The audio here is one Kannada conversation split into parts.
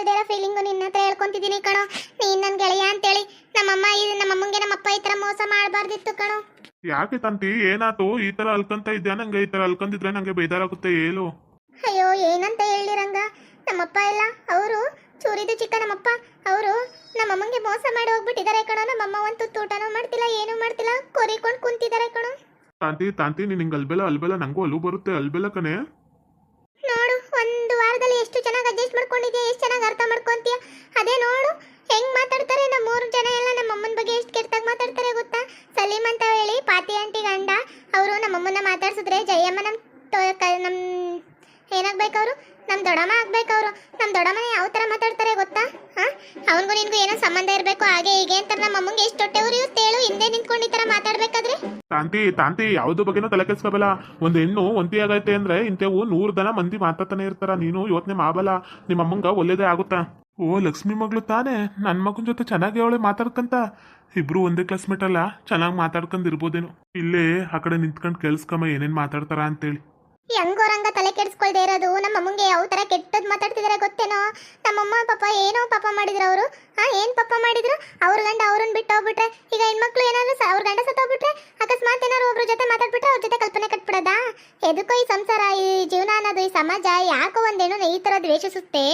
ಹೇಳ್ದೇ ಫೀಲಿಂಗ್ ಫೀಲಿಂಗು ನಿನ್ನ ಹತ್ರ ಹೇಳ್ಕೊಂತಿದ್ದೀನಿ ಕಣೋ. ನೀನ್ ನನ್ ಗೆಳೆಯ ಅಂತೇಳಿ. ನಮ್ಮಮ್ಮ ಇದು ನಮ್ಮಮ್ಮಂಗೆ ನಮ್ಮಪ್ಪ ಈ ತರ ಮೋಸ ಮಾಡಬಾರ್ದಿತ್ತು ಕಣೋ. ಯಾಕೆ ತಂತಿ? ಏನಾತು ಈ ತರ ಅಲ್ಕಂತ ಇದ್ಯಾ? ನಂಗೆ ಈ ತರ ಅಲ್ಕಂದಿದ್ರೆ ನಂಗೆ ಬೇಜಾರಾಗುತ್ತೆ ಹೇಳು ಅಯ್ಯೋ ಏನಂತ ಹೇಳಿರಂಗ ನಮ್ಮಪ್ಪ ಎಲ್ಲ ಅವರು ಚೂರಿದು ಚಿಕ್ಕ ನಮ್ಮಪ್ಪ. ಅವರು ನಮ್ಮಮ್ಮಂಗೆ ಮೋಸ ಮಾಡಿ ಹೋಗ್ಬಿಟ್ಟಿದ್ದಾರೆ ಕಣೋ. ನಮ್ಮಮ್ಮ ಒಂದು ಊಟನೂ ಮಾಡ್ತಿಲ್ಲ ಏನೂ ಮಾಡ್ತಿಲ್ಲ. ಕೊರಿಕೊಂಡು ಕುಂತಿದ್ದಾರೆ ಕಣೋ. ತಾಂತಿ ತಾಂತಿ ನೀನ್ ಹಿಂಗ್ ಅಲ್ಬೆಲ್ಲ ಅಲ್ಬೆಲ್ಲ ನಂಗೂ ಅಲ್ಲು ಬರುತ್ತೆ ಅಲ್ಬೆಲ್ಲ ಕಣೆ ನೋಡು ಒಂದು ವಾರದಲ್ಲಿ ಎಷ್ಟು ಚೆನ್ನಾಗಿ ಅಡ್ಜಸ್ಟ್ ಮಾಡ್ಕೊಂಡಿದ್ಯಾ ಎಷ್ಟು ಚೆನ್ನಾಗಿ ಮಾಡ್ಕೊಂತೀಯ ಅದೇ ನೋಡು. ಹೆಂಗ್ ಮಾತಾಡ್ತಾರೆ ನಮ್ಮ ಮೂರು ಜನ ಎಲ್ಲ? ನಮ್ಮ ಅಮ್ಮನ ಬಗ್ಗೆ ಎಷ್ಟು ಕೆಟ್ಟಾಗಿ ಮಾತಾಡ್ತಾರೆ ಗೊತ್ತಾ? ಸಲೀಮ್ ಅಂತ ಹೇಳಿ, ಪಾತಿ ಆಂಟಿ ಗಂಡ, ಅವರು ನಮ್ಮಮ್ಮನ ಮಾತಾಡ್ಸಿದ್ರೆ ಜಯಮ್ಮ ನಮ್ಮ ನಮ್ ಏನಾಗ್ಬೇಕು ಅವರು ನಮ್ ದೊಡ್ಡಮ್ಮ ಆಗ್ಬೇಕು ಅವರು ದೊಡ್ಡಮ್ಮನ ಯಾವ ತರ ಮಾತಾಡ್ತಾರೆ ಗೊತ್ತಾ? ಹಾ ಅವ್ನಿಗೂ ನಿನ್ಗೂ ಏನೋ ಸಂಬಂಧ ಇರಬೇಕು, ಹಾಗೆ ಹೀಗೆ ಅಂತ ನಮ್ಮ ಅಮ್ಮಂಗೆ ಎಷ್ಟು ಹೊಟ್ಟೆ ಉರಿಯುತ್ತೆ ಹೇಳು? ಹಿಂದೆ ನಿಂತ್ಕೊಂಡು ಈ ತರ ಮಾತಾಡ್ಬೇಕಾದ್ರೆ? ತಾಂತಿ ತಾಂತಿ, ಯಾವ್ದು ಬಗ್ಗೆನೂ ತಲೆ ಕೆಲ್ಸ್ಕೊಬಲ್ಲ ಒಂದ್ ಹೆಣ್ಣು ಒಂಟಿ ಆಗೈತೆ ಅಂದ್ರೆ ಇಂಥವು ನೂರ್ ದನ ಮಂದಿ ಮಾತಾಡ್ತಾನೆ ಇರ್ತಾರ. ನೀನು ಯೋಚನೆ ಮಾಡಲ್ಲ ನಿಮ್ಮ ಅಮ್ಮಂಗ ಒಳ್ಳೇದೇ ಆಗುತ್ತಾ? ಓ, ಲಕ್ಷ್ಮಿ ಮಗಳು ತಾನೇ. ನನ್ನ ಮಗನ ಜೊತೆ ಚೆನ್ನಾಗಿ ಅವಳೆ ಮಾತಾಡ್ಕಂತ. ಇಬ್ರು ಒಂದೇ ಕ್ಲಾಸ್ಮೇಟ್ ಅಲ್ಲ, ಚೆನ್ನಾಗಿ ಮಾತಾಡ್ಕೊಂಡ್ ಇರ್ಬೋದೇನೋ ಇಲ್ಲೇ ಆ ಕಡೆ ನಿಂತ್ಕೊಂಡು ಕೇಳಿಸ್ಕಮ್ಮ ಏನೇನ್ ಮಾತಾಡ್ತಾರ ಅಂತೇಳಿ. ಹೆಂಗೋರಂಗ ತಲೆ ಕೆಡಿಸ್ಕೊಳ್ದೇ ಇರೋದು? ನಮ್ಮ ಅಮ್ಮಂಗೆ ಯಾವ ತರ ಕೆಟ್ಟದ್ ಮಾತಾಡ್ತಿದಾರೆ ಗೊತ್ತೇನೋ? ನಮ್ಮಮ್ಮ ಪಾಪ ಏನೋ ಪಾಪ ಮಾಡಿದ್ರು ಅವರು. ಹಾ ಏನ್ ಪಾಪ ಮಾಡಿದ್ರು? ಅವ್ರ ಗಂಡ ಅವ್ರನ್ನ ಬಿಟ್ಟು ಹೋಗ್ಬಿಟ್ರೆ. ಈಗ ಹೆಣ್ಮಕ್ಳು ಏನಾದ್ರು ಅವ್ರ ಗಂಡ ಸತ್ತೋಗ್ಬಿಟ್ರೆ ಅಕಸ್ಮಾತ್ ಏನಾದ್ರು ಒಬ್ರ ಜೊತೆ ಮಾತಾಡ್ಬಿಟ್ರೆ ಅವ್ರ ಜೊತೆ ಕಲ್ಪನೆ ಕಟ್ಬಿಡೋದಾ? ಎದಕ್ಕೋ ಈ ಸಂಸಾರ, ಈ ಜೀವನ ಅನ್ನೋದು, ಈ ಸಮಾಜ ಯಾಕೋ ಒಂದೇನೋ ಈ ತರ ದ್ವೇಷಿಸುತ್ತೆ?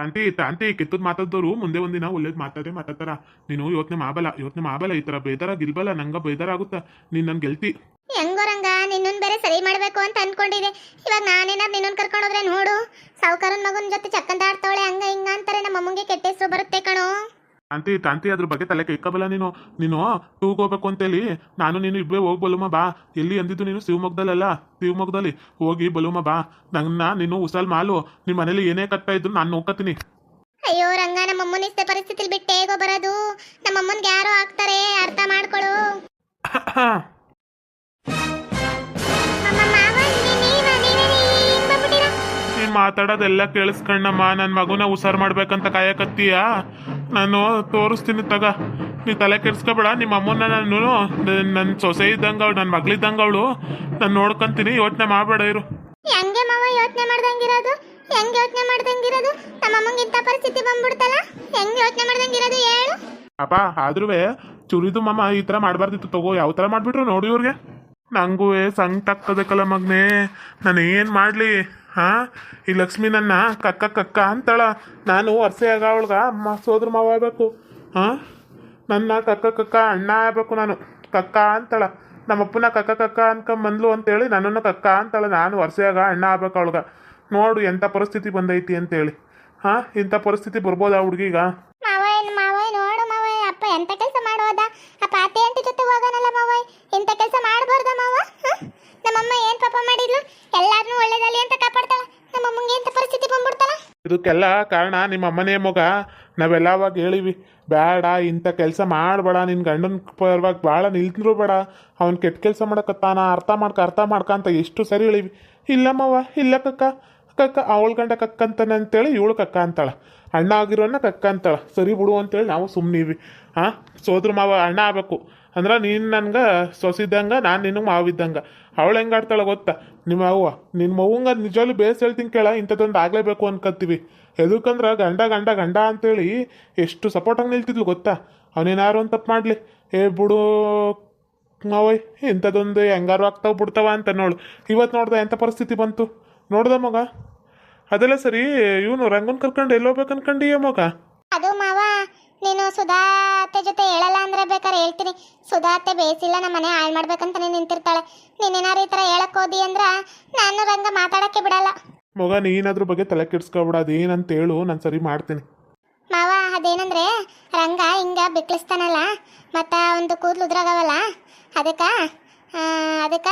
ತಾಂತಿ ಅಂತೆ, ಕೆತ್ತದ್ ಮಾತಾಡ್ದವ್ರು ಮುಂದೆ ಒಂದಿನ ಒಳ್ಳೇದ್ ಮಾತಾಡೇ ಮಾತಾಡ್ತಾರ. ನೀನು ಯೋಚನೆ ಮಾಡಲ್ಲ ಯೋಚನೆ ಮಾಡಲ್ಲ ಈ ತರ ಬೇದರ ಇಲ್ಬಲ್ಲ ನಂಗ ಬೇಜಾರಾಗುತ್ತಾ ನೀನ್ ನನ್ ಗೆಲ್ತಿ. ಹೆಂಗೋರಂಗ ನಿನ್ನನ್ ಬೇರೆ ಸರಿ ಮಾಡ್ಬೇಕು ಅಂತ ಅನ್ಕೊಂಡಿದೆ. ಇವಾಗ ನಾನೇನಾದ್ರು ಕರ್ಕೊಂಡು ಹೋದ್ರೆ ನೋಡು. ಸಾವುಕಾರನ್ ಮಗನ ಜೊತೆ ಚಕ್ಕಂದ ಆಡ್ತಾವಳೆ ಹಂಗ ಹಿಂಗ ಅಂತಾರೆ, ನಮ್ಮ ಅಮ್ಮಂಗೆ ಕೆಟ್ಟ ಹೆಸರು ಬರುತ್ತೆ ಕಣೋ. ತಾಂತಿ ತಂತಿ ಅದ್ರ ಬಗ್ಗೆ ತಲೆ ಕೈಕಬಲ್ಲ ನೀನು. ನೀನು ಟೂಗ್ ಹೋಗ್ಬೇಕು ಅಂತೇಳಿ. ನಾನು ನೀನು ಇಬ್ಬರೇ ಹೋಗಿ ಬಲುಮ ಬಾ. ಎಲ್ಲಿ ಅಂದಿದ್ದು ನೀನು? ಶಿವಮೊಗ್ಗದಲ್ಲಲ್ಲ? ಶಿವಮೊಗ್ಗದಲ್ಲಿ. ಹೋಗಿ ಬಲುಮ ಬಾ. ನನ್ನ ನೀನು ಉಸಲ್ ಮಾಲು. ನಿಮ್ಮ ಮನೇಲಿ ಏನೇ ಕಟ್ತಾ ಇದ್ರು ನಾನು ನೋಡ್ಕತೀನಿ. ಅಯ್ಯೋ ರಂಗ ನಮ್ಮ ಅಮ್ಮನ ಇಷ್ಟೇ ಪರಿಸ್ಥಿತಿಲಿ ಬಿಟ್ಟು ಹೇಗೋ ಬರೋದು? ನಮ್ಮ ಅಮ್ಮನ್ಗೆ ಯಾರೋ ಆಗ್ತಾರೆ ಅರ್ಥ ಮಾಡ್ಕೊಳು. ಮಾತಾಡೋದೆಲ್ಲ ಕೇಳಿಸ್ಕಣ್ಣಮ್ಮ ನನ್ನ ಮಗುನ ಹುಷಾರು ಮಾಡ್ಬೇಕಂತ ಕಾಯಕತ್ತೀಯ? ನಾನು ತೋರಿಸ್ತೀನಿ ತಗ. ನೀ ತಲೆ ಕೆಡ್ಸ್ಕೊಬೇಡ ನಿಮ್ಮ ಅಮ್ಮನ ನಾನು ನನ್ನ ಸೊಸೆ ಇದ್ದಂಗ ಅವಳು ನನ್ನ ಮಗಳಿದ್ದಂಗ ಅವಳು ನಾನು ನೋಡ್ಕೊಂತೀನಿ ಯೋಚನೆ ಮಾಡಬೇಡ ಇರು. ಹೆಂಗೆ ಮಾವ ಯೋಚನೆ ಮಾಡ್ದಂಗಿರೋದು? ಹೆಂಗೆ ಯೋಚನೆ ಮಾಡ್ದಂಗಿರೋದು? ನಮ್ಮ ಅಮ್ಮಂಗೆ ಇಂಥ ಪರಿಸ್ಥಿತಿ ಬಂದ್ಬಿಡ್ತಲ್ಲ? ಹೆಂಗೆ ಯೋಚನೆ ಮಾಡ್ದಂಗಿರೋದು ಹೇಳು. ಅಪ್ಪ ಆದ್ರೂ ಚುರಿದು ಮಮ್ಮ ಈ ಥರ ಮಾಡಬಾರ್ದಿತ್ತು ತಗೋ ಯಾವ ಥರ ಮಾಡಿಬಿಟ್ರು ನೋಡಿ ಇವ್ರಿಗೆ. ನಂಗೂ ಸಂಕಟ ಕಲ ಮಗನೇ. ನಾನು ಏನು ಮಾಡಲಿ? ಹಾಂ, ಈ ಲಕ್ಷ್ಮಿ ನನ್ನ ಕಕ್ಕ ಕಕ್ಕ ಅಂತಳ. ನಾನು ವರ್ಷೆ ಆಗ ಅವಳ್ಗ ಅಮ್ಮ, ಸೋದ್ರ ಮಾವ ಆಗ್ಬೇಕು. ಹಾಂ, ನನ್ನ ಕಕ್ಕ ಕಕ್ಕ ಅಣ್ಣ ಆಗ್ಬೇಕು ನಾನು. ಕಕ್ಕ ಅಂತಳ. ನಮ್ಮಪ್ಪನ ಕಕ್ಕ ಕಕ್ಕ ಅನ್ಕೊಂಬಂದ್ಲು ಅಂತೇಳಿ ನನ್ನನ್ನು ಕಕ್ಕ ಅಂತಳ. ನಾನು ವರ್ಷೆಯಾಗ ಅಣ್ಣ ಆಗ್ಬೇಕು ಅವಳ್ಗ. ನೋಡು ಎಂಥ ಪರಿಸ್ಥಿತಿ ಬಂದೈತಿ ಅಂತೇಳಿ. ಹಾಂ ಇಂಥ ಪರಿಸ್ಥಿತಿ ಬರ್ಬೋದಾ ಹುಡುಗಿಗ? ಮಾವ ಮಾವಯ್ಯ ಮಾವ ನೋಡು ಮಾವ ಅಪ್ಪ ಎಂತ ಕೆಲಸ ಮಾಡೋದ ಆ ಪಾತೆ ಅಂತ ಜೊತೆ ಹೋಗೋಣಲ್ಲ ಮಾವ ಇಂಥ ಕೆಲಸ ಮಾಡಬಾರ್ದ ಮಾವ? ನಮ್ಮಮ್ಮ ಏನ್ ಪಾಪ ಮಾಡಿದ್ಲು? ಎಲ್ಲಾರನ್ನೂ ಒಳ್ಳೇದಲ್ಲಿ ಅಂತ ಕಾಪಾಡ್ತಾಳ. ನಮ್ಮಮ್ಮಂಗೆ ಎಂತ ಪರಿಸ್ಥಿತಿ ಬಂದ್ಬಿಡ್ತಾಳ? ಇದಕ್ಕೆಲ್ಲ ಕಾರಣ ನಿಮ್ಮ ಅಮ್ಮನೇ ಮಗ. ನಾವೆಲ್ಲ ಅವಾಗ ಹೇಳಿವಿ ಬೇಡ ಇಂಥ ಕೆಲಸ ಮಾಡಬೇಡ. ನಿನ್ನ ಗಂಡನ ಪರವಾಗಿ ಭಾಳ ನಿಲ್ತಿದ್ರು ಬೇಡ. ಅವ್ನು ಕೆಟ್ಟ ಕೆಲಸ ಮಾಡಕತ್ತಾನ. ಅರ್ಥ ಮಾಡ್ಕ ಅರ್ಥ ಮಾಡ್ಕ ಅಂತ ಎಷ್ಟು ಸರಿ ಹೇಳಿವಿ. ಇಲ್ಲಮ್ಮವ್ವ, ಇಲ್ಲ ಕಕ್ಕ. ಕಕ್ಕ, ಅವಳ ಗಂಡ ಕಕ್ಕ ಅಂತಾನೆ ಅಂತೇಳಿ ಇವಳು ಕಕ್ಕ ಅಂತಾಳ. ಅಣ್ಣ ಆಗಿರೋನ ಕಕ್ಕ ಅಂತಾಳ. ಸರಿ ಬಿಡು ಅಂತೇಳಿ ನಾವು ಸುಮ್ಮನಿವಿ ಹಾಂ ಸೋದ್ರ ಮಾವ ಅಣ್ಣ ಆಗಬೇಕು. ಅಂದ್ರೆ ನೀನು ನನ್ಗೆ ಸೊಸಿದ್ದಂಗೆ, ನಾನು ನಿನಗೆ ಮಾವಿದ್ದಂಗೆ. ಅವಳು ಹೆಂಗೆ ಆಡ್ತಾಳೆ ಗೊತ್ತಾ? ನಿಮ್ಮ ಅವ್ವ ನಿನ್ನ ಮಗುಂಗ ನಿಜವಾಗ್ಲೂ ಬೇಸ್ ಹೇಳ್ತೀನಿ ಕೇಳ, ಇಂಥದ್ದೊಂದು ಆಗಲೇಬೇಕು ಅನ್ಕತ್ತೀವಿ. ಎದಕ್ಕಂದ್ರೆ ಗಂಡ ಗಂಡ ಗಂಡ ಅಂತೇಳಿ ಎಷ್ಟು ಸಪೋರ್ಟಾಗಿ ನಿಲ್ತಿದ್ಲು ಗೊತ್ತಾ? ಅವನೇನಾರು ಒಂದು ತಪ್ಪು ಮಾಡಲಿ. ಏ ಬಿಡು ಮಾವಯ್, ಇಂಥದ್ದೊಂದು ಹೆಂಗಾರು ಆಗ್ತಾವ ಬಿಡ್ತಾವ ಅಂತ ನೋಡು. ಇವತ್ತು ನೋಡ್ದೆ ಎಂಥ ಪರಿಸ್ಥಿತಿ ಬಂತು? ನೋಡ್ದ ಮಗ? ಅದೆಲ್ಲ ಸರಿ, ಇವನು ರಂಗನ್ ಕರ್ಕೊಂಡು ಎಲ್ಲೋಗ್ಬೇಕು ಅನ್ಕೊಂಡಿಯ ಮಗ? ಅದು ಮಾವ ನೀನು ಸುಧಾತೆ ಜೊತೆ ಹೇಳಲ್ಲ ಅಂದ್ರೆ ಬೇಕಾದ್ರೆ ಹೇಳ್ತೀನಿ. ಸುಧಾತೆ ಬೇಸಿಲ್ಲ ನಮ್ಮ ಮನೆ ಹಾಳು ಮಾಡ್ಬೇಕಂತ ನೀನು ನಿಂತಿರ್ತಾಳೆ. ನೀನೇನಾರು ಈ ಥರ ಹೇಳಕ್ ಹೋದಿ ಅಂದ್ರ ನಾನು ರಂಗ ಮಾತಾಡಕ್ಕೆ ಬಿಡಲ್ಲ. ಮಗ ನೀನಾದ್ರ ಬಗ್ಗೆ ತಲೆ ಕೆಡ್ಸ್ಕೊಬಿಡ. ಅದೇನಂತ ಹೇಳು ನಾನು ಸರಿ ಮಾಡ್ತೀನಿ. ಮಾವ ಅದೇನಂದ್ರೆ ರಂಗ ಹಿಂಗ ಬಿಕ್ಲಿಸ್ತಾನಲ್ಲ ಮತ್ತ ಒಂದು ಕೂದಲು ಉದ್ರಾಗವಲ್ಲ ಅದಕ್ಕ ಆ, ಅದಕ್ಕ?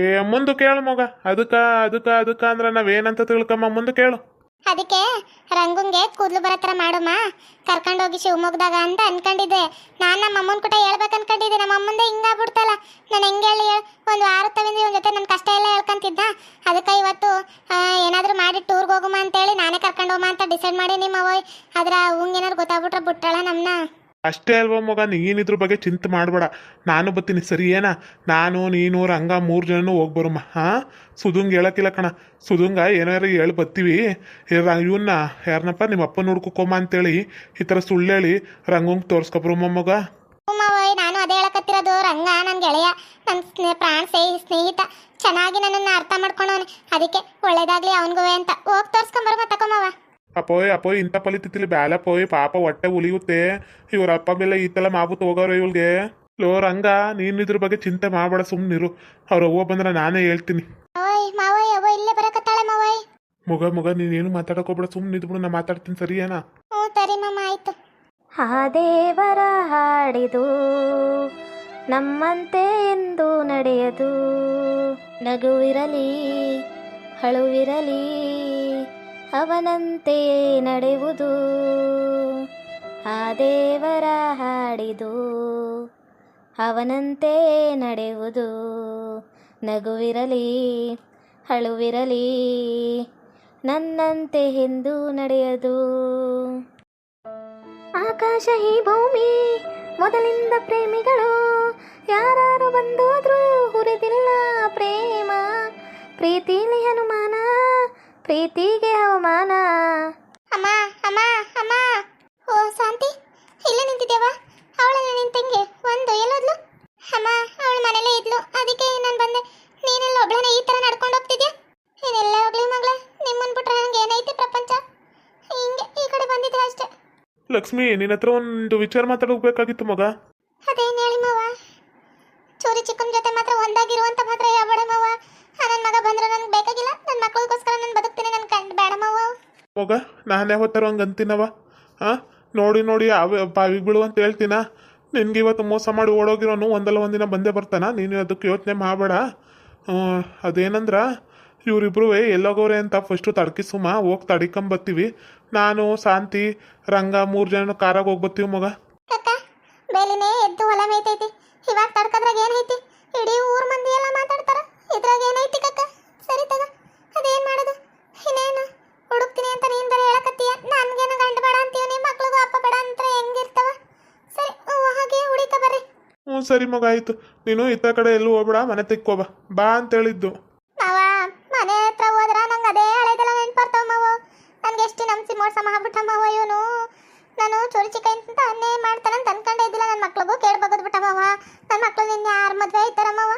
ಏ ಮುಂದೆ ಕೇಳು ಮಗ. ಅದಕ್ಕ ಅದಕ್ಕ ಅದಕ್ಕ ಅಂದ್ರೆ ನಾವೇನಂತ ತಿಳ್ಕಮ್ಮ ಮುಂದೆ ಕೇಳು. ಅದಕ್ಕೆ ರಂಗುಂಗೆ ಕೂದಲು ಬರೋ ಥರ ಮಾಡಮ್ಮ. ಕರ್ಕೊಂಡೋಗಿ ಶಿವಮೊಗ್ಗದಾಗ ಅಂತ ಅನ್ಕೊಂಡಿದ್ದೆ. ನಾನು ನಮ್ಮ ಅಮ್ಮನ ಕೂಡ ಹೇಳ್ಬೇಕು ಅನ್ಕೊಂಡಿದ್ದೆ ನಮ್ಮ ಅಮ್ಮಂದೆ ಹಿಂಗಾಗ್ಬಿಡ್ತಲ್ಲ. ನಾನು ಹೆಂಗೆ ಹೇಳಿ ಒಂದು ವಾರ ತವಿಂದ ಇವನ ಜೊತೆ ನನ್ನ ಕಷ್ಟ ಎಲ್ಲ ಹೇಳ್ಕೊಂತಿದ್ದ. ಅದಕ್ಕೆ ಇವತ್ತು ಏನಾದರೂ ಏನಾದ್ರೂ ಮಾಡಿ ಟೂರ್ಗೆ ಹೋಗುಮ ಅಂತೇಳಿ ನಾನೇ ಕರ್ಕೊಂಡು ಹೋಗೋಮ್ಮ ಅಂತ ಡಿಸೈಡ್ ಮಾಡಿ ನಿಮ್ಮ ಅವ್ವ ಅದರ ಅವಂಗೇನಾದ್ರು ಗೊತ್ತಾಗ್ಬಿಟ್ರೆ ಬಿಟ್ಟಾಳ ನಮ್ಮನ್ನ ಅಷ್ಟೇ ಅಲ್ವಾ ಮಗ, ನೀನಿದ್ರ ಬಗ್ಗೆ ಚಿಂತೆ ಮಾಡಬೇಡ. ನಾನು ಬರ್ತೀನಿ ಸರಿ ಏನ ನಾನು, ನೀನು, ರಂಗ ಮೂರು ಜನನು ಹೋಗ್ಬರಮ್ಮ ಹಾಂ? ಸುಧುಂಗ್ ಹೇಳಕ್ಕಿಲ್ಲ ಕಣ. ಸುದುಂಗ ಏನಾರು ಹೇಳಿ ಬರ್ತೀವಿ. ಇವನ್ನ ಯಾರನ್ನಪ್ಪ ನಿಮ್ಮ ಅಪ್ಪ ನೋಡ್ಕೊಮ್ಮ ಅಂತೇಳಿ ಈ ಥರ ಸುಳ್ಳು ಹೇಳಿ ರಂಗಂಗೆ ತೋರ್ಸ್ಕೊಬ್ರಮ್ಮ ಮಗ. ನಾನು ಅದೇ ಹೇಳಕತ್ತಿರೋದು. ರಂಗ ನನ್ನ ಗೆಳೆಯ ನನ್ನ ಪ್ರಾಣ ಸ್ನೇಹಿ ಸ್ನೇಹಿತ. ಚೆನ್ನಾಗಿ ನನ್ನನ್ನು ಅರ್ಥ ಮಾಡ್ಕೊಂಡವನೆ ಅದಕ್ಕೆ ಒಳ್ಳೇದಾಗ್ಲಿ ಅವನಿಗೂ ಅಂತ. ಹೋಗಿ ತೋರಿಸ್ಕೊಂಬರ್ಮ ತಕೊಂಬವ ಅಪ್ಪೋಯ್ ಅಪ್ಪೋಯ್ ಇಂಥ ಪಲಿತಿತ್ತಿಲಿ ಬ್ಯಾಲ ಪೋಯ್ ಪಾಪ ಹೊಟ್ಟೆ ಉಲಿಯುತ್ತೆ. ಇವ್ರ ಅಪ್ಪ ಮೇಲೆ ಈ ಥರ ಮಾಬು ಹೋಗೋರು ಇವಳಿಗೆ. ಲೋ ರಂಗ ನೀನು ಇದ್ರ ಬಗ್ಗೆ ಚಿಂತೆ ಮಾಡಬೇಡ ಸುಮ್ಮನಿರು ಅವ್ರ ಅವ್ವ ಬಂದ್ರೆ ನಾನೇ ಹೇಳ್ತೀನಿ. ಮಗ ಮಗ ನೀನೇನು ಮಾತಾಡಕ್ ಹೋಗ್ಬೇಡ ಸುಮ್ಮನೆ ಇದ್ಬಿಡು ನಾ ಮಾತಾಡ್ತೀನಿ ಸರಿ ಏನಾ ಹ್ಞೂ ಸರಿ ಹಾ ಆಯ್ತು. ಆ ದೇವರ ಹಾಡಿದು ನಮ್ಮಂತೆ ಎಂದು ನಡೆಯದು. ನಗುವಿರಲಿ ಹಳುವಿರಲಿ ಅವನಂತೆಯೇ ನಡೆಯುವುದು ಆ ದೇವರ ಹಾಡಿದು ಅವನಂತೆ ನಡೆಯುವುದು ನಗುವಿರಲಿ ಹಳುವಿರಲಿ ನನ್ನಂತೆ ಎಂದು ನಡೆಯದು. ಆಕಾಶ ಈ ಭೂಮಿ, ಮೊದಲಿಂದ ಪ್ರೇಮಿಗಳು ಯಾರು ಬಂದೋದ್ರೂ ಹುರಿದಿಲ್ಲ ಪ್ರೇಮ. ಪ್ರೀತಿಲಿ ಹನುಮಾನ ಪ್ರೀತಿಗೆ ಅವಮಾನ. ಅಮ್ಮ ಅಮ್ಮ ಅಮ್ಮ. ಓ ಶಾಂತಿ ಇಲ್ಲೇ ನಿಂತಿದ್ದೇವ ಅವಳೆಲ್ಲ ನಿಂತಂಗೆ ಒಂದು ಎಲ್ಲೋದ್ಲು? ಅಮ್ಮ ಅವಳು ಮನೇಲೇ ಇದ್ಲು. ಅದಕ್ಕೆ ನಾನು ಬಂದೆ. ನೀನೆಲ್ಲ ಒಬ್ಳನೇ ಈ ಥರ ನಡ್ಕೊಂಡು ಹೋಗ್ತಿದ್ಯಾ? ನೀನೆಲ್ಲ ಹೋಗ್ಲಿ ಮಗಳ. ನಿಮ್ಮನ್ ಬಿಟ್ರೆ ನಂಗೆ ಏನೈತೆ ಪ್ರಪಂಚ? ಹಿಂಗೆ ಈ ಕಡೆ ಬಂದಿದ್ದೆ ಅಷ್ಟೇ. ಲಕ್ಷ್ಮಿ ನಿನ್ನ ಹತ್ರ ಒಂದು ವಿಚಾರ ಮಾತಾಡೋಗ್ಬೇಕಾಗಿತ್ತು ಮಗ. ಅದೇನು ಹೇಳಿ? ಮಗ ನಾನು ಹೋಗ್ತಾರೋ ಹಂಗೆ ಅಂತೀನವ ಹಾಂ ನೋಡಿ ನೋಡಿ, ಅವ, ಬಾವಿಗಳು ಅಂತ ಹೇಳ್ತೀನ? ನಿನ್ಗೆ ಇವತ್ತು ಮೋಸ ಮಾಡಿ ಓಡೋಗಿರೋನು ಒಂದಲ್ಲ ಒಂದಿನ ಬಂದೇ ಬರ್ತಾನ? ನೀನು ಅದಕ್ಕೆ ಯೋಚನೆ ಮಾಡಬೇಡ. ಅದೇನಂದ್ರ ಇವರಿಬ್ರು ಎಲ್ಲೋಗೋರೆ ಅಂತ ಫಸ್ಟು ತಡ್ಕಿಸುಮ ಹೋಗಿ ತಡಿಕೊಂಬತ್ತೀವಿ ನಾನು, ಶಾಂತಿ, ರಂಗ ಮೂರು ಜನ ಕಾರಾಗ ಹೋಗ್ಬತ್ತೀವಿ ಮಗ. ಇವಾಗ ಏನೈತಿ ಇಡೀ ಊರ್ ಮಂದಿ ಎಲ್ಲ ಮಾತಾಡ್ತಾರ. ಇದ್ರಾಗ ಏನೈತಿ ಹ್ಞೂ ಸರಿ ಮಗ, ಆಯಿತು. ನೀನು ಇತ್ತ ಕಡೆ ಎಲ್ಲೂ ಹೋಗ್ಬೇಡ, ಮನೆ ತಿಕ್ಕೋಬ. ಬಾ ಅಂತ ಹೇಳಿದ್ದು. ಮನೆ ಹತ್ರ ಹೋದ್ರ ನಂಗೆ ಅದೇ ಹಳೆದೆಲ್ಲ ನೆನ್ಪರ್ತಾವ ಮಾವ. ನನ್ಗೆ ಎಷ್ಟು ನಂಬಿಸಿ ಮೋಸ ಮಾಡ್ಬಿಟ್ಟ ಮಾವ ಇವನು. ನಾನು ಚೋರಿ ಚಿಕ್ಕ ಅಂತ ಅನ್ನೇ ಮಾಡ್ತಾನಂತ ಅನ್ಕೊಂಡೇ ಇದ್ದಿಲ್ಲ ನನ್ನ ಮಕ್ಳಿಗೂ ಕೇಳಿ ಬಗದ್ಬಿಟ್ಟ ಮಾವ. ನನ್ನ ಮಕ್ಳು ನಿನ್ನ ಯಾರು ಮದ್ವೆ ಆಯ್ತಾರ ಮಾವ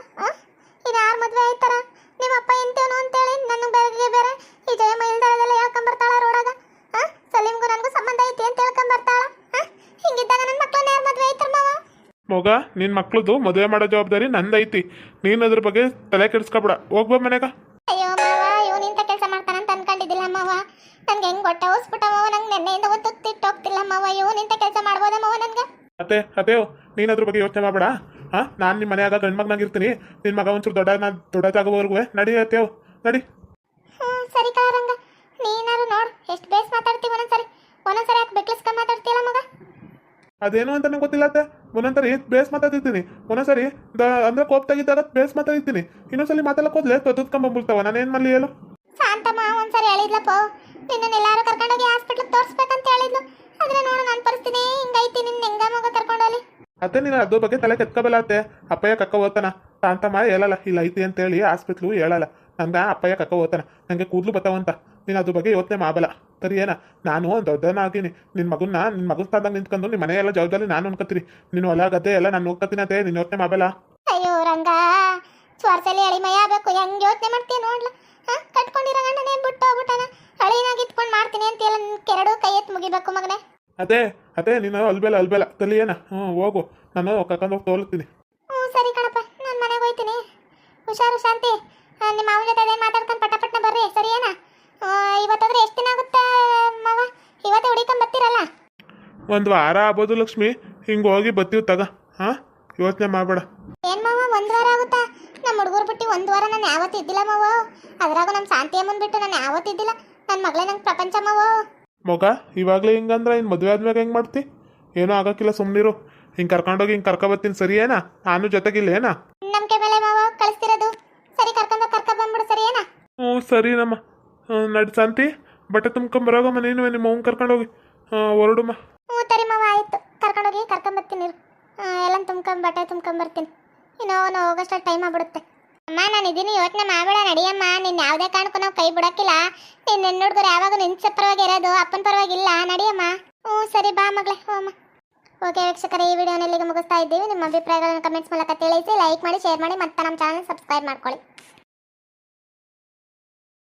ನಿನ್ನ ಮಕ್ಳದು ಮದುವೆ ಮಾಡೋ ಜವಾಬ್ದಾರಿ ನಂದೈತಿ. ನೀನು ಅದ್ರ ಬಗ್ಗೆ ತಲೆ ಕೆಡಿಸ್ಕೊಬೇಡ. ಹೋಗ್ಬಾ ಮನೆಗ. ಅಯ್ಯೋ ಮಾವ ಇವನು ಇಂಥ ಕೆಲಸ ಮಾಡ್ತಾನಂತ ಅನ್ಕೊಂಡಿದ್ದಿಲ್ಲ ಮಾವ. ನನ್ಗೆ ಹೆಂಗ್ ಹೊಟ್ಟೆ ಹೋಸ್ಬಿಟ್ಟ ಮಾವ ನಂಗೆ ನೆನ್ನೆಯಿಂದ ಒಂದು ತಿಟ್ಟೋಗ್ತಿಲ್ಲ ಮಾವ. ಇವನು ಇಂಥ ಕೆಲಸ ಮಾಡ್ಬೋದ ಮಾವ ನನ್ಗೆ? ಅತ್ತೆ ಅದೇ ನೀನು ಅದ್ರ ಬಗ್ಗೆ ಯೋಚನೆ ಮಾಡಬೇಡ. ಹಾಂ ನಾನು ನಿಮ್ಮ ಮನ್ಯಾಗ ಗಂಡು ಮಗನಾಗಿರ್ತೀನಿ. ನಿನ್ನ ಮಗ ಒಂಚೂರು ದೊಡ್ಡ ನಾ ದೊಡ್ಡದಾಗೋವರೆಗೂ ನಡಿ ಅತ್ತೇವ್ ನಡಿ. ಹ್ಞೂ ಸರಿ ಕಾರಂಗ ನೀನಾರು ನೋಡು ಎಷ್ಟು ಬೇಸ್ ಮಾತಾಡ್ತೀವಿ ಒಂದೊಂದ್ಸರಿ? ಒಂದೊಂದ್ಸರಿ ಯಾಕೆ ಬೆಕ್ಲಿಸ್ಕೊಂಡು ಮಾತಾಡ್ತೀಯಲ್ಲ ಮಗ? ಅದೇನು ಅಂತ ನಂಗೆ ಗೊತ್ತಿಲ್ಲ ಅತ್ತೆ. ಒಂದೊಂದ್ಸರಿ ಬೇಸ್ ಮಾತಾಡ್ತಿರ್ತೀನಿ. ಒಂದೊಂದ್ಸರಿ ದ ಅಂದ್ರೆ ತೆಗಿದಾಗ ಬೇಸ್ ಮಾತಾಡಿರ್ತೀನಿ ಇನ್ನೊಂದ್ಸಲಿ ಮಾತಾಡಕ್ ಹೋದ್ಲೆ ನಾನು ನಾನೇನು ಮಾಡಲಿ ಹೇಳು? ಶಾಂತಮ್ಮ ಒಂದ್ಸರಿ ಹೇಳಿದ್ಲಪ್ಪ ನಿನ್ನ ಎಲ್ಲಾರು ಕರ್ಕೊಂಡೋಗಿ ಹಾಸ್ಪಿಟ್ಲಿಗೆ ತೋರಿಸ್ಬೇಕಂತ ಹೇಳಿದ್ಲು. ಆದ್ರೆ ನೋಡು ನನ್ನ ಪರಿಸ್ಥಿತಿ ಹಿಂಗೈತಿ. ನಿನ್ನ ಹೆಂಗ ಮಗ ಕರ್ಕೊಂಡೋಲಿ ಅತ್ತೆ ನೀನು ಅದ್ರ ಬಗ್ಗೆ ತಲೆ ಕೆತ್ಕೋಬಲ್ಲ ಅತ್ತೆ. ಅಪ್ಪಯ್ಯ ಕಕ್ಕ ಓದ್ತಾನ. ಶಾಂತಮ್ಮ ಹೇಳಲ್ಲ ಇಲ್ಲ ಐತಿ ಅಂತೇಳಿ ಹಾಸ್ಪಿಟ್ಲು ಹೇಳಲ್ಲ. ನಂಗೆ ಅಪ್ಪಯ್ಯ ಕಕ್ಕ ಓದ್ತಾನ. ನನಗೆ ಕೂದಲು ಬರ್ತಾವಂತ ನೀನು ಅದ್ರ ಬಗ್ಗೆ ಯೋಚನೆ ಮಾಡಲ್ಲ ಸರಿ ಏನ? ನಾನು ದೊಡ್ಡನಾಗಿನಿ ನಿನ್ನ ಮಗನ್ನ ನಿನ್ನ ಮಗನ ಸ್ಥಾನದಾಗ ನಿಂತ್ಕೊಂಡು ನಿಮ್ಮ ಮನೆಯೆಲ್ಲ ಜವಾಬ್ದಾರಿ ನಾನು ಅನ್ಕೋತೀನಿ ನೀನು ಹೊಲ ಗದ್ದೆ ಎಲ್ಲ ನಾನು ನೋಡ್ಕೋತೀನಿ ಅದೇ ನಿನ್ನ ಯೋಚನೆ ಮಾಡಲ್ಲ ಅಯ್ಯೋ ರಂಗ! ಸ್ವಾರ್ಸಲಿ ಅಳಿಮಯ ಆಗಬೇಕು. ಹೆಂಗ್ ಯೋಚನೆ ಮಾಡ್ತೀಯ ನೋಡ್ಲ? ಹಾ? ಕಟ್ಕೊಂಡಿರೋ ಗಂಡನೇ ಬಿಟ್ಟು ಹೋಗ್ಬಿಟ್ಟನ. ಹಳೇನಾಗಿ ಇಟ್ಕೊಂಡು ಮಾಡ್ತೀನಿ ಅಂತ ಎಲ್ಲ ಕೆರಡು ಕೈ ಎತ್ತು ಮುಗಿಬೇಕು ಮಗನೇ? ಅದೇ ಅದೇ ನೀನು ಅಲ್ಬೇಲ ಅಲ್ಬೇಲ. ತಲಿಯೇನ ಏನ? ಹ್ಞೂ ಹೋಗು. ನಾನು ಕರ್ಕೊಂಡು ಹೋಗಿ ತೋಲ್ತೀನಿ ಹ್ಞೂ ಸರಿ ಕಣಪ್ಪ. ನಾನು ಮನೆಗೆ ಹೋಗ್ತೀನಿ ಹುಷಾರು ಶಾಂತಿ. ನಿಮ್ಮ ಮಾವನ ಜೊತೆ ಮಾತಾಡ್ಕೊಂಡು ಪಟ ಪಟ್ನ ಬರ್ರಿ. ಸರಿ ಏನಾ? ಇವತ್ತಾದ್ರೆ ಎಷ್ಟು ದಿನ ಆಗುತ್ತೆ ಮಾವ? ಇವತ್ತೇ ಹುಡಿಕೊಂಡ್ ಬರ್ತೀರಲ್ಲ? ಒಂದು ವಾರ ಆಗ್ಬೋದು ಲಕ್ಷ್ಮಿ. ಹಿಂಗೆ ಹೋಗಿ ಬತ್ತೀವಿ ತಗ. ಹಾಂ? ಯೋಚನೆ ಮಾಡಬೇಡ. ಏನ್ ಮಾವ ಒಂದ್ ವಾರ ಆಗುತ್ತಾ? ನಮ್ಮ ಹುಡುಗರು ಬಿಟ್ಟು ಒಂದ್ ವಾರ ನಾನು ಯಾವತ್ತೂ ಇದ್ದಿಲ್ಲ ಮಾವ. ಅದ್ರಾಗ ನಮ್ಮ ಶಾಂತಿ ಅಮ್ಮನ್ ಬಿಟ್ಟು ನಾನು ಯಾವತ್ತೂ ಇದ್ದಿಲ್ಲ. ನನ್ನ ಮಗಳೇ ನಂಗೆ ಪ್ರಪಂಚ ಮಾವ. ಮಗ ಇವಾಗಲೇ ಹಿಂಗಂದ್ರೆ ಇನ್ನು ಮದುವೆ ಆದ್ಮೇಲೆ ಹೆಂಗೆ ಮಾಡ್ತಿ? ಏನೂ ಆಗಕ್ಕಿಲ್ಲ ಸುಮ್ಮನಿರು ಹಿಂಗೆ ಕರ್ಕೊಂಡೋಗಿ ಹಿಂಗೆ ಕರ್ಕೊಬತ್ತೀನಿ ಸರಿ ಏನಾ ನಾನು ಜೊತೆಗಿಲ್ಲ ಏನಾ ನಮ್ಗೆ ಮೇಲೆ ಮಾವ ಕಳಿಸ್ತಿರೋದು. ಸರಿ ಕರ್ಕೊಂಡ್ ಕರ್ಕ ಬಂದ್ಬಿಡು ಸರಿ ಏನಾ ಹ್ಞೂ ಸರಿ ನಮ್ಮ. ನಡಿ ಶಾಂತಿ ಬಟ್ಟೆ ತುಂಬ್ಕೊಂಬರೋಗಮ್ಮ ನೀನು ನಿಮ್ಮ ಅವ್ನ ಕರ್ಕೊಂಡೋಗಿ. ಹೊರಡುಮ್ಮ ಹ್ಞೂ ಸರಿ ಮಾವ, ಆಯ್ತು. ಕರ್ಕೊಂಡು ಹೋಗಿ ಕರ್ಕೊಂಬರ್ತೀನಿ ಎಲ್ಲ ತುಂಬ್ಕೊಂಡ್ ಬಟ್ಟೆ ತುಂಬ್ಕೊಂಬರ್ತೀನಿ. ಇನ್ನು ನಾವು ಹೋಗೋಷ್ಟು ಟೈಮ್ ಆಗ್ಬಿಡುತ್ತೆ. ಅಮ್ಮ, ನಾನು ಇದೀನಿ, ಯೋಚನೆ ಮಾಡಬೇಡ ನಡಿಯಮ್ಮ ನಿನ್ನ ಯಾವುದೇ ಕಾರಣಕ್ಕೂ ನಾವು ಕೈ ಬಿಡೋಕ್ಕಿಲ್ಲ. ನಿನ್ನ ಹೆಣ್ಣು ಹುಡುಗರು ಯಾವಾಗ ನಿನ್ನ ಪರವಾಗಿ ಇರೋದು, ಅಪ್ಪನ ಪರವಾಗಿಲ್ಲ. ನಡಿಯಮ್ಮ ಹ್ಞೂ, ಸರಿ, ಬಾ ಮಗಳೇ, ಹ್ಞೂ ಓಕೆ, ವೀಕ್ಷಕರೇ, ಈ ವಿಡಿಯೋನ ಇಲ್ಲಿಗೆ ಮುಗಿಸ್ತಾ ಇದ್ದೀವಿ. ನಿಮ್ಮ ಅಭಿಪ್ರಾಯಗಳನ್ನು ಕಮೆಂಟ್ಸ್ ಮೂಲಕ ತಿಳಿಸಿ ಲೈಕ್ ಮಾಡಿ ಶೇರ್ ಮಾಡಿ, ಮತ್ತೆ ನಮ್ಮ ಚಾನಲ್ ಸಬ್ಸ್ಕ್ರೈಬ್ ಮಾಡ್ಕೊಳ್ಳಿ.